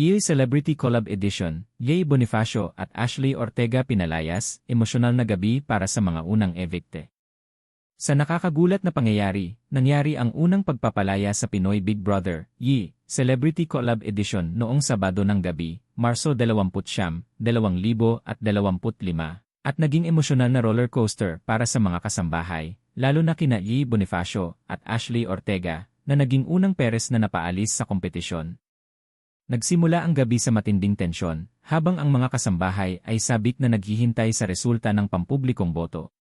EA Celebrity Collab Edition, Yay Bonifacio at Ashley Ortega pinalayas, emosyonal na gabi para sa mga unang evicte. Sa nakakagulat na pangyayari, nangyari ang unang pagpapalaya sa Pinoy Big Brother, Yi, Celebrity Collab Edition noong Sabado ng gabi, Marso 20, 2025, at naging emosyonal na roller coaster para sa mga kasambahay, lalo na kina Yi Bonifacio at Ashley Ortega, na naging unang peres na napaalis sa kompetisyon. Nagsimula ang gabi sa matinding tensyon, habang ang mga kasambahay ay sabik na naghihintay sa resulta ng pampublikong boto.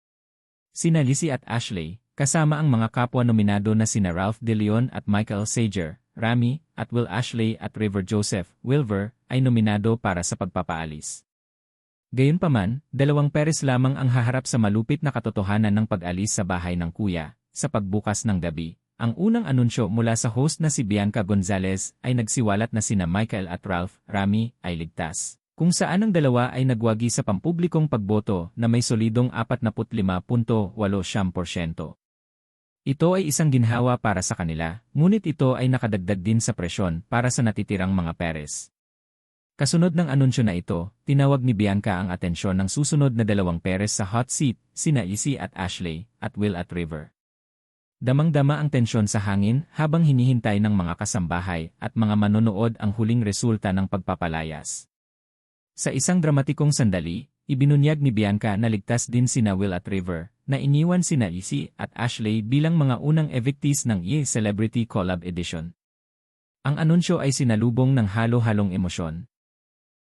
Sina Lizzie at Ashley, kasama ang mga kapwa nominado na sina Ralph De Leon at Michael Sager, Rami, at Will Ashley at River Joseph, Wilver, ay nominado para sa pagpapaalis. Gayunpaman, dalawang peres lamang ang haharap sa malupit na katotohanan ng pag-alis sa bahay ng kuya, sa pagbukas ng gabi, ang unang anunsyo mula sa host na si Bianca Gonzalez ay nagsiwalat na sina Michael at Ralph Rami ay ligtas. Kung saan ang dalawa ay nagwagi sa pampublikong pagboto na may solidong 45.8%. Ito ay isang ginhawa para sa kanila, ngunit ito ay nakadagdag din sa presyon para sa natitirang mga peres. Kasunod ng anunsyo na ito, tinawag ni Bianca ang atensyon ng susunod na dalawang peres sa hot seat, sina Isi at Ashley, at Will at River. Damang-dama ang tensyon sa hangin habang hinihintay ng mga kasambahay at mga manonood ang huling resulta ng pagpapalayas. Sa isang dramatikong sandali, ibinunyag ni Bianca na ligtas din sina Will at River, na iniwan sina Isi at Ashley bilang mga unang evictees ng Ye Celebrity Collab Edition. Ang anunsyo ay sinalubong ng halo-halong emosyon.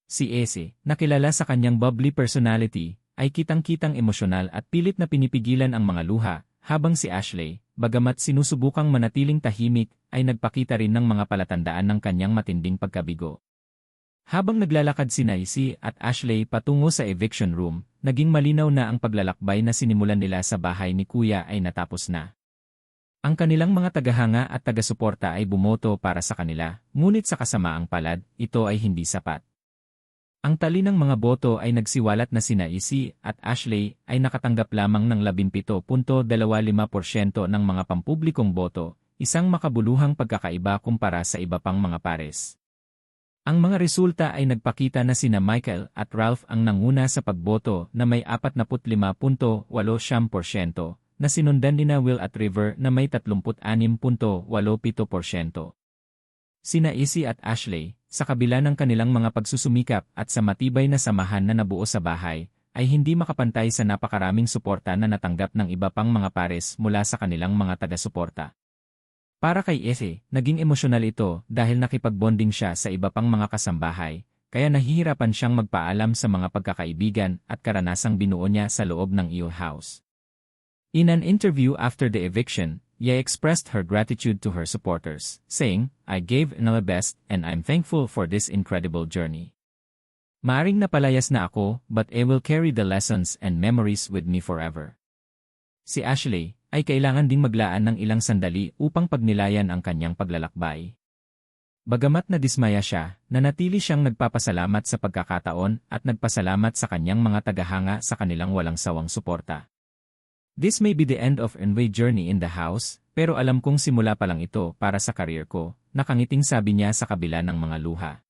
Si Ese, nakilala sa kanyang bubbly personality, ay kitang-kitang emosyonal at pilit na pinipigilan ang mga luha, habang si Ashley, bagamat sinusubukang manatiling tahimik, ay nagpakita rin ng mga palatandaan ng kanyang matinding pagkabigo. Habang naglalakad si Naisi at Ashley patungo sa eviction room, naging malinaw na ang paglalakbay na sinimulan nila sa bahay ni Kuya ay natapos na. Ang kanilang mga tagahanga at tagasuporta ay bumoto para sa kanila, ngunit sa kasamaang palad, ito ay hindi sapat. Ang tali ng mga boto ay nagsiwalat na sina Isi at Ashley ay nakatanggap lamang ng 17.25% ng mga pampublikong boto, isang makabuluhang pagkakaiba kumpara sa iba pang mga pares. Ang mga resulta ay nagpakita na sina Michael at Ralph ang nanguna sa pagboto na may 45.87% na sinundan ni Will at River na may 36.87%. Sina Isi at Ashley, sa kabila ng kanilang mga pagsusumikap at sa matibay na samahan na nabuo sa bahay, ay hindi makapantay sa napakaraming suporta na natanggap ng iba pang mga pares mula sa kanilang mga taga-suporta. Para kay Efe, naging emosyonal ito dahil nakipagbonding siya sa iba pang mga kasambahay, kaya nahihirapan siyang magpaalam sa mga pagkakaibigan at karanasang binuo niya sa loob ng iyo house. In an interview after the eviction, Ye expressed her gratitude to her supporters, saying, I gave my best and I'm thankful for this incredible journey. Maaring napalayas na ako, but I will carry the lessons and memories with me forever. Si Ashley ay kailangan ding maglaan ng ilang sandali upang pagnilayan ang kanyang paglalakbay. Bagamat na dismaya siya, nanatili siyang nagpapasalamat sa pagkakataon at nagpasalamat sa kanyang mga tagahanga sa kanilang walang sawang suporta. This may be the end of Enway journey in the house, pero alam kong simula pa lang ito para sa career ko, nakangiting sabi niya sa kabila ng mga luha.